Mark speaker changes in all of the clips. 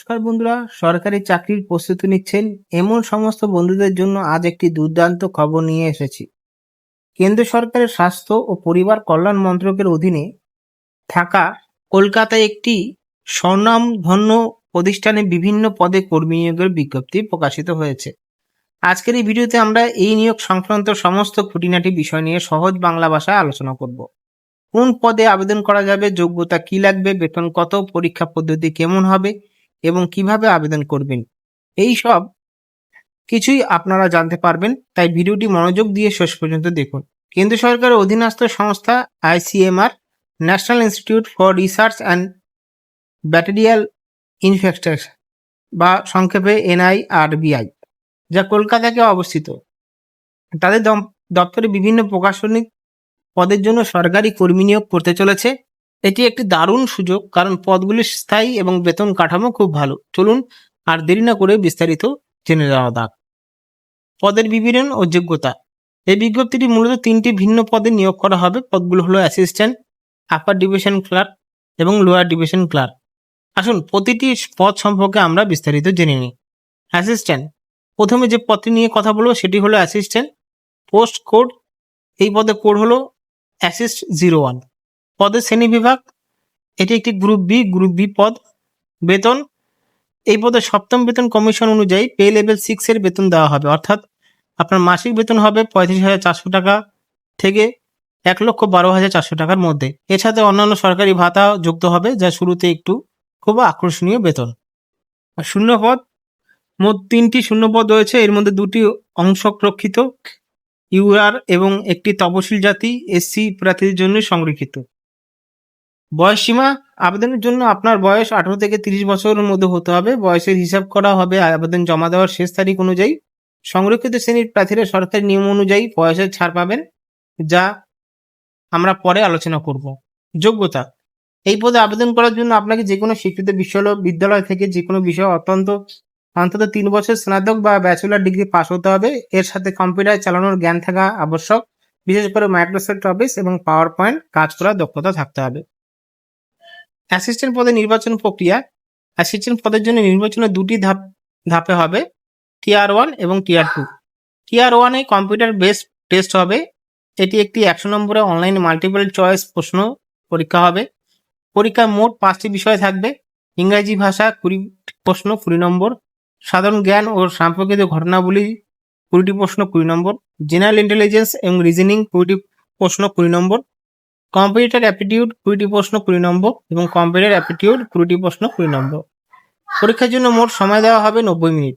Speaker 1: নমস্কার বন্ধুরা, সরকারি চাকরির প্রস্তুতি নিচ্ছেন এমন সমস্ত বন্ধুদের জন্য আজ একটি দুর্দান্ত খবর নিয়ে এসেছি। কেন্দ্র সরকারের স্বাস্থ্য ও পরিবার কল্যাণ মন্ত্রকের অধীনে থাকা কলকাতায় একটি স্বনামধন্য প্রতিষ্ঠানে বিভিন্ন পদে কর্মী নিয়োগের বিজ্ঞপ্তি প্রকাশিত হয়েছে। আজকের এই ভিডিওতে আমরা এই নিয়োগ সংক্রান্ত সমস্ত খুঁটিনাটি বিষয় নিয়ে সহজ বাংলা ভাষায় আলোচনা করব। কোন পদে আবেদন করা যাবে, যোগ্যতা কি লাগবে, বেতন কত, পরীক্ষা পদ্ধতি কেমন হবে এবং কীভাবে আবেদন করবেন। এই সব কিছুই আপনারা জানতে পারবেন। তাই ভিডিওটি মনোযোগ দিয়ে শেষ পর্যন্ত দেখুন। কেন্দ্র সরকারের অধীনস্থ সংস্থা ICMR, national institute for research and bacterial infection বা সংক্ষেপে এনআইআরবিআই, যা কলকাতাকে অবস্থিত। তাদের দপ্তরে বিভিন্ন প্রকাশনিক পদের জন্য সরকারি কর্মী নিয়োগ করতে চলেছে। এটি একটি দারুণ সুযোগ, কারণ পদগুলি স্থায়ী এবং বেতন কাঠামো খুব ভালো। চলুন আর দেরি না করে বিস্তারিত জেনে যাওয়া যাক। পদের বিবরণ ও যোগ্যতা। এই বিজ্ঞপ্তিটি মূলত তিনটি ভিন্ন পদে নিয়োগ করা হবে। পদগুলো হলো অ্যাসিস্ট্যান্ট, আপার ডিভিশন ক্লার্ক এবং লোয়ার ডিভিশন ক্লার্ক। আসুন, প্রতিটি পদ সম্পর্কে আমরা বিস্তারিত জেনে নিই। অ্যাসিস্ট্যান্ট। প্রথমে যে পদটি নিয়ে কথা বলব সেটি হলো অ্যাসিস্ট্যান্ট। পোস্ট কোড, এই পদে কোড হলো অ্যাসিস্ট জিরো ওয়ান। পদের শ্রেণি বিভাগ, এটি একটি গ্রুপ বি গ্রুপ বি পদ, বেতন। এই পদে সপ্তম বেতন কমিশন অনুযায়ী পে লেভেল সিক্স এর বেতন দেওয়া হবে। অর্থাৎ আপনার মাসিক বেতন হবে পঁয়ত্রিশ হাজার চারশো টাকা থেকে এক লক্ষ বারো হাজার চারশো টাকার মধ্যে। সাথে অন্যান্য সরকারি ভাতা যুক্ত হবে, যা শুরুতে একটু খুব আকর্ষণীয় বেতন। আর শূন্য পদ মোট তিনটি শূন্য পদ রয়েছে। এর মধ্যে দুটি অংশরক্ষিত, ইউআর এবং একটি তপশিল জাতি, এসসি প্রার্থীদের জন্য সংরক্ষিত। বয়স সীমা আবেদনের জন্য আপনার বয়স আঠারো থেকে তিরিশ বছরের মধ্যে হতে হবে। বয়সের হিসাব করা হবে আবেদন জমা দেওয়ার শেষ তারিখ অনুযায়ী। সংরক্ষিত শ্রেণির প্রার্থীরা সরকারি নিয়ম অনুযায়ী বয়সের ছাড় পাবেন, যা আমরা পরে আলোচনা করব। যোগ্যতা। এই পদে আবেদন করার জন্য আপনাকে যে কোনো স্বীকৃত বিশ্ববিদ্যালয় বিদ্যালয় থেকে যে কোনো বিষয় অত্যন্ত, অন্তত তিন বছর স্নাতক বা ব্যাচেলার ডিগ্রি পাস হতে হবে। এর সাথে কম্পিউটার চালানোর জ্ঞান থাকা আবশ্যক। বিশেষ করে মাইক্রোসফট অফিস এবং পাওয়ার পয়েন্ট কাজ করার দক্ষতা থাকতে হবে। অ্যাসিস্ট্যান্ট পদে নির্বাচন প্রক্রিয়া অ্যাসিস্ট্যান্ট পদের জন্য নির্বাচনের দুটি ধাপ, ধাপে হবে টিআর ওয়ান এবং টিআর টু টিআর ওয়ানে কম্পিউটার বেসড টেস্ট হবে। এটি একটি একশো নম্বরে অনলাইন মাল্টিপল চয়েস প্রশ্ন পরীক্ষা হবে। পরীক্ষায় মোট পাঁচটি বিষয় থাকবে। ইংরাজি ভাষা কুড়ি প্রশ্ন কুড়ি নম্বর, সাধারণ জ্ঞান ও সাম্প্রতিক ঘটনাবলী কুড়িটি প্রশ্ন কুড়ি নম্বর জেনারেল ইন্টেলিজেন্স এবং রিজনিং কুড়িটি প্রশ্ন কুড়ি নম্বর। কম্পিউটার অ্যাপটিটিউড কুড়িটি প্রশ্ন, কুড়ি নম্বর এবং কম্পিউটার অ্যাপটিটিউড কুড়িটি প্রশ্ন, কুড়ি নম্বর। পরীক্ষার জন্য মোট সময় দেওয়া হবে নব্বই মিনিট।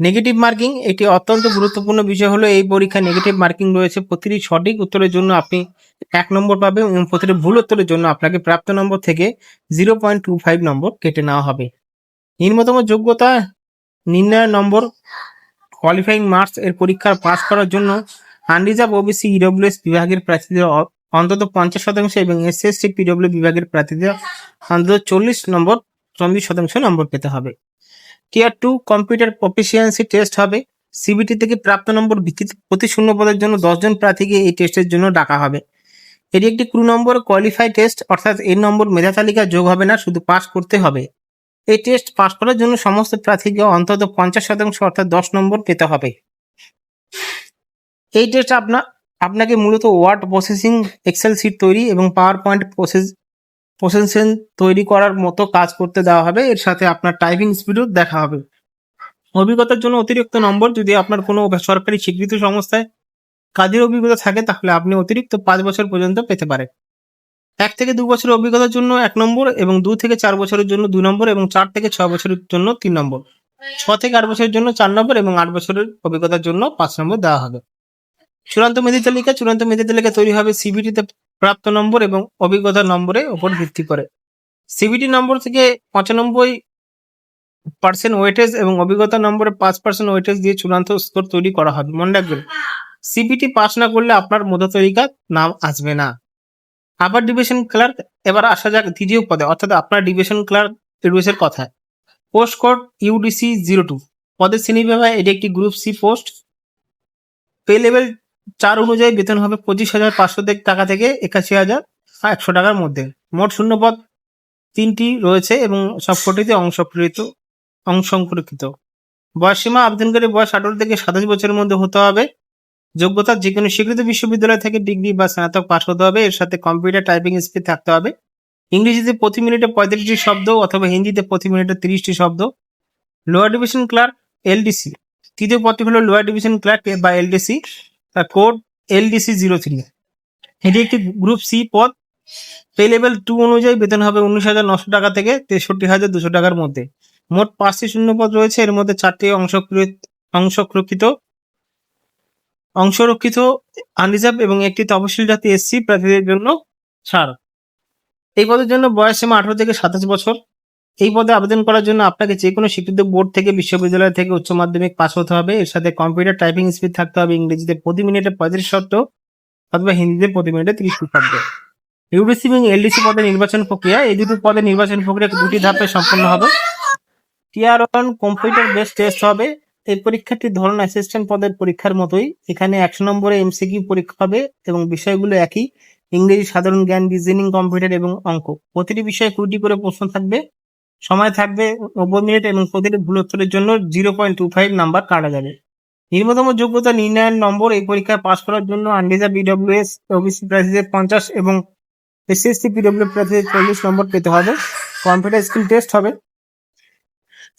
Speaker 1: নেগেটিভ মার্কিং একটি অত্যন্ত গুরুত্বপূর্ণ বিষয় হলো এই পরীক্ষায় নেগেটিভ মার্কিং রয়েছে প্রতিটি সঠিক উত্তরের জন্য আপনি এক নম্বর পাবেন এবং প্রতিটি ভুল উত্তরের জন্য আপনাকে প্রাপ্ত নম্বর থেকে জিরো পয়েন্ট টু ফাইভ নম্বর কেটে নেওয়া হবে। নিম্নতম যোগ্যতা নির্ণয় নম্বর কোয়ালিফাইং মার্কস এর পরীক্ষার পাশ করার জন্য আনরিজার্ভ ওবিসি ইডব্লিউএস বিভাগের প্রার্থীদের অন্তত পঞ্চাশ শতাংশ এবং এস এস সি পিডব্লিউ বিভাগের প্রার্থীদের অন্তত চল্লিশ নম্বর চল্লিশ শতাংশ নম্বর পেতে হবে। Tier two computer proficiency test হবে। সিবিটি থেকে প্রাপ্ত নম্বর ভিত্তিতে প্রতি শূন্য পদের জন্য দশজন প্রার্থীকে এই টেস্টের জন্য ডাকা হবে। এটি একটি ক্রু নম্বর কোয়ালিফাই টেস্ট অর্থাৎ এই নম্বর মেধা তালিকায় যোগ হবে না, শুধু পাস করতে হবে। এই টেস্ট পাস করার জন্য সমস্ত প্রার্থীকে অন্তত পঞ্চাশ শতাংশ, অর্থাৎ দশ নম্বর পেতে হবে। এই টেস্ট আপনা আপনাকে মূলত ওয়ার্ড প্রসেসিং এক্সেল সিট তৈরি এবং পাওয়ার পয়েন্ট প্রসেস প্রসেসিং তৈরি করার মতো কাজ করতে দেওয়া হবে। এর সাথে আপনার টাইপিং স্পিডও দেখা হবে। অভিজ্ঞতার জন্য অতিরিক্ত নম্বর, যদি আপনার কোনো সরকারি স্বীকৃত সংস্থায় কাজের অভিজ্ঞতা থাকে, তাহলে আপনি অতিরিক্ত পাঁচ বছর পর্যন্ত পেতে পারেন। এক থেকে দু বছরের অভিজ্ঞতার জন্য এক নম্বর এবং দু থেকে চার বছরের জন্য দুই নম্বর এবং চার থেকে ছয় বছরের জন্য তিন নম্বর। ছ থেকে আট বছরের জন্য চার নম্বর এবং আট বছরের অভিজ্ঞতার জন্য পাঁচ নম্বর দেওয়া হবে। চূড়ান্ত মেধি তালিকা, চূড়ান্ত মেধি তালিকা তৈরি হবে সিবিটিতে প্রাপ্ত নম্বর এবং অভিজ্ঞতা নম্বরের উপর ভিত্তি করে। সিবিটি নম্বর থেকে পঁচানব্বই পার্সেন্ট ওয়েটেজ এবং অভিজ্ঞতা নম্বরে পাঁচ পার্সেন্ট ওয়েটেজ দিয়ে চূড়ান্ত স্কোর তৈরি করা হবে। মনে রাখবেন সিবিটি পাস না করলে আপনার মধ্য তালিকার নাম আসবে না। আবার ডিভিশন ক্লার্ক এবার আসা যাক দ্বিতীয় পদে, অর্থাৎ আপনার ডিভিশন ক্লার্ক এর কথা post code UDC zero two পদের শ্রেণি বিভাগে এটি একটি group C post pay level চার অনুযায়ী বেতন হবে পঁচিশ হাজার পাঁচশো টাকা থেকে একাশি হাজার একশো টাকার মধ্যে। মোট শূন্য পদ তিনটি রয়েছে এবং সবকটিতে অংশপ্রেরিত অংশংরক্ষিত বয়সীমা আবেদনকারী বয়স আঠারো থেকে সাতাশ বছরের মধ্যে হতে হবে। যোগ্যতা যে কোনো স্বীকৃত বিশ্ববিদ্যালয় থেকে ডিগ্রি বা স্নাতক পাস হতে হবে। এর সাথে কম্পিউটার টাইপিং স্পিড থাকতে হবে। ইংরেজিতে প্রতি মিনিটে পঁয়ত্রিশটি শব্দ অথবা হিন্দিতে প্রতি মিনিটে তিরিশটি শব্দ। Lower division clerk, LDC. তৃতীয় পদটি হলো লোয়ার ডিভিশন ক্লার্ক বা এলডিসি। তার কোড এলডিসি জিরো থ্রি এটি একটি গ্রুপ সি পদ। পে লেভেল টু অনুযায়ী বেতন হবে উনিশ হাজার নশো টাকা থেকে তেষট্টি হাজার দুশো টাকার মধ্যে। মোট পাঁচটি শূন্যপদ রয়েছে। এর মধ্যে চারটি অংশকৃত অংশরক্ষিত। অংশরক্ষিত আনরিজার্ভ এবং একটি তফসিল জাতি এসসি প্রার্থীদের জন্য ছাড়। এই পদের জন্য বয়স সীমা আঠারো থেকে সাতাশ বছর। এই পদে আবেদন করার জন্য আপনাকে যে কোনো স্বীকৃত বোর্ড থেকে, বিশ্ববিদ্যালয় থেকে উচ্চ মাধ্যমিক পাস হতে হবে। এর সাথে কম্পিউটার টাইপিং স্পিড থাকতে হবে, ইংরেজিতে প্রতি মিনিটে পঁয়ত্রিশ শব্দ অথবা হিন্দিতে প্রতি মিনিটে তিরিশ শব্দ। ইউডিসি এবং এলডিসি পদের নির্বাচন প্রক্রিয়া, এই দুটি পদে নির্বাচন প্রক্রিয়া দুটি ধাপে সম্পন্ন হবে। Tier one computer base test হবে। এই পরীক্ষাটি ধরুন অ্যাসিস্ট্যান্ট পদের পরীক্ষার মতোই। এখানে একশো নম্বরে এমসিকিউ পরীক্ষা হবে এবং বিষয়গুলো একই। ইংরেজি, সাধারণ জ্ঞান রিজনিং কম্পিউটার এবং অঙ্ক। প্রতিটি বিষয়ে কুড়িটি করে প্রশ্ন থাকবে। সময় থাকবে নব্বই মিনিট এবং প্রতিটি ভুল উত্তরের জন্য zero point two five number কাটা যাবে। নিম্নতম যোগ্যতা নির্ণয়ের নম্বর এই পরীক্ষায় পাশ করার জন্য আন্ডিজা বিডব্লিউএস ওবিসি প্রার্থীদের পঞ্চাশ এবং এসসি পিডব্লিউ প্রার্থীদের চল্লিশ নম্বর পেতে হবে। কম্পিউটার স্কিল টেস্ট হবে।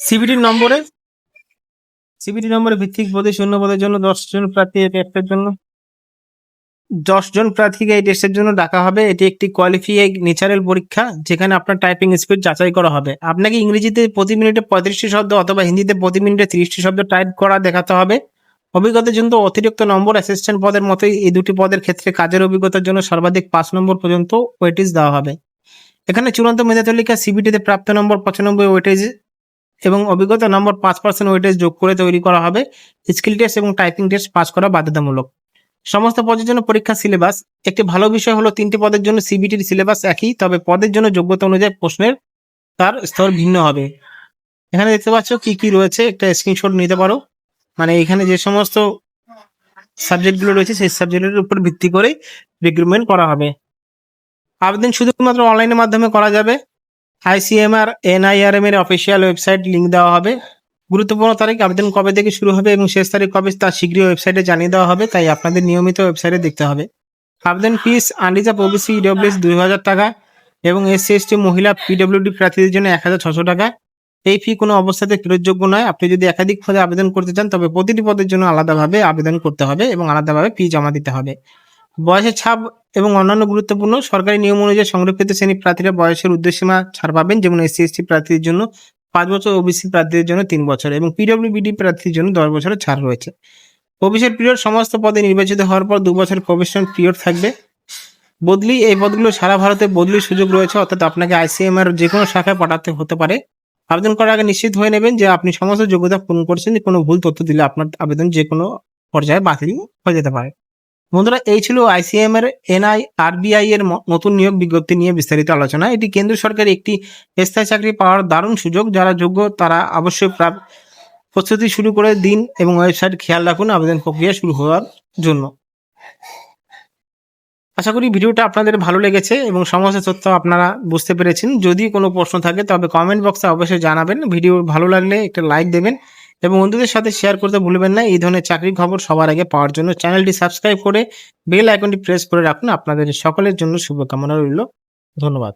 Speaker 1: সিবিটির নম্বরে সিবিটি নম্বরে ভিত্তিক পদে শূন্য পদের জন্য দশ জন প্রার্থী এই টেস্টের জন্য। দশ জন প্রার্থীকে এই টেস্টের জন্য ডাকা হবে। এটি একটি কোয়ালিফিয়াই নেচারাল পরীক্ষা, যেখানে আপনার টাইপিং স্পিড যাচাই করা হবে। আপনাকে ইংরেজিতে প্রতি মিনিটে পঁয়ত্রিশটি শব্দ অথবা হিন্দিতে প্রতি মিনিটে তিরিশটি শব্দ টাইপ করা দেখাতে হবে। অভিজ্ঞতার জন্য অতিরিক্ত নম্বর অ্যাসিস্ট্যান্ট পদের মতোই এই দুটি পদের ক্ষেত্রে কাজের অভিজ্ঞতার জন্য সর্বাধিক পাঁচ নম্বর পর্যন্ত ওয়েটেজ দেওয়া হবে। এখানে চূড়ান্ত মেধা তালিকা সিবিটিতে প্রাপ্ত নম্বর পঁচানব্বই ওয়েটেজ এবং অভিজ্ঞতা নম্বর পাঁচ পার্সেন্ট ওয়েটেজ যোগ করে তৈরি করা হবে। স্কিল টেস্ট এবং টাইপিং টেস্ট পাস করা বাধ্যতামূলক। সমস্ত পদের জন্য পরীক্ষা সিলেবাস একটি ভালো বিষয় হলো তিনটি পদের জন্য সিবিটির সিলেবাস একই, তবে পদের জন্য যোগ্যতা অনুযায়ী প্রশ্নের তার স্তর ভিন্ন হবে। এখানে দেখতে পাচ্ছ কি কি রয়েছে, একটা স্ক্রিনশট নিতে পারো। মানে এখানে যে সমস্ত সাবজেক্টগুলো রয়েছে, সেই সাবজেক্টের উপর ভিত্তি করে রিক্রুটমেন্ট করা হবে। আবেদন শুধুমাত্র অনলাইনের মাধ্যমে করা যাবে। আইসিএমআর এনআইআরএম এর অফিসিয়াল ওয়েবসাইট লিংক দেওয়া হবে। গুরুত্বপূর্ণ তারিখ আবেদন কবে থেকে শুরু হবে এবং শেষ তারিখ কবে তা শীঘ্রই ওয়েবসাইটে জানিয়ে দেওয়া হবে, তাই আপনাদের নিয়মিত ওয়েবসাইটে দেখতে হবে। আবেদন ফিস আনরিজার্ভ ওবিসি ইডব্লিউএস দুই হাজার টাকা এবং এসসি এসটি মহিলা পিডব্লিউডি প্রার্থীদের জন্য এক হাজার ছশো টাকা। এই ফি কোনো অবস্থাতে ফেরতযোগ্য নয়। আপনি যদি একাধিক পদে আবেদন করতে চান, তবে প্রতিটি পদের জন্য আলাদাভাবে আবেদন করতে হবে এবং আলাদাভাবে ফি জমা দিতে হবে। বয়সের ছাপ এবং অন্যান্য গুরুত্বপূর্ণ সরকারি নিয়ম অনুযায়ী সংরক্ষিত শ্রেণি প্রার্থীরা বয়সের উদ্দেশ্যীমা ছাড় পাবেন, যেমন এসসি এসটি প্রার্থীদের জন্য পাঁচ বছর ওবিসি প্রার্থীদের জন্য তিন বছর এবং পিডব্লিউবিডি প্রার্থীর জন্য দশ বছরের ছাড় রয়েছে। প্রবেশের পিরিয়ড সমস্ত পদে নির্বাচিত হওয়ার পর দু বছর প্রবেশন পিরিয়ড থাকবে। বদলি, এই পদগুলো সারা ভারতে বদলির সুযোগ রয়েছে, অর্থাৎ আপনাকে আইসিএমআর যে কোনো শাখায় পাঠাতে হতে পারে। আবেদন করার আগে নিশ্চিত হয়ে নেবেন যে আপনি সমস্ত যোগ্যতা পূরণ করেছেন, কোনো ভুল তথ্য দিলে আপনার আবেদন যে কোনো পর্যায়ে বাতিল হয়ে যেতে পারে। বন্ধুরা, এই ছিল আইসিএম এর এনআই আরবিআই এর নতুন নিয়োগ বিজ্ঞপ্তি নিয়ে বিস্তারিত আলোচনা। এটি কেন্দ্র সরকারের একটি স্থায়ী চাকরি পাওয়ার দারুণ সুযোগ, যারা যোগ্য তারা অবশ্যই প্রস্তুতি শুরু করে দিন এবং ওয়েবসাইট খেয়াল রাখুন, আবেদন প্রক্রিয়া শুরু হওয়ার জন্য। আশা করি ভিডিওটা আপনাদের ভালো লেগেছে এবং সমস্ত তথ্য আপনারা বুঝতে পেরেছেন। যদি কোনো প্রশ্ন থাকে, তবে কমেন্ট বক্সে অবশ্যই জানাবেন। ভিডিও ভালো লাগলে একটা লাইক দেবেন। এবং বন্ধুদের সাথে শেয়ার করতে ভুলবেন না। এই ধরনের চাকরির খবর সবার আগে পাওয়ার জন্য চ্যানেলটি সাবস্ক্রাইব করে বেল আইকনটি প্রেস করে রাখুন। আপনাদের সকলের জন্য শুভকামনা রইল। ধন্যবাদ।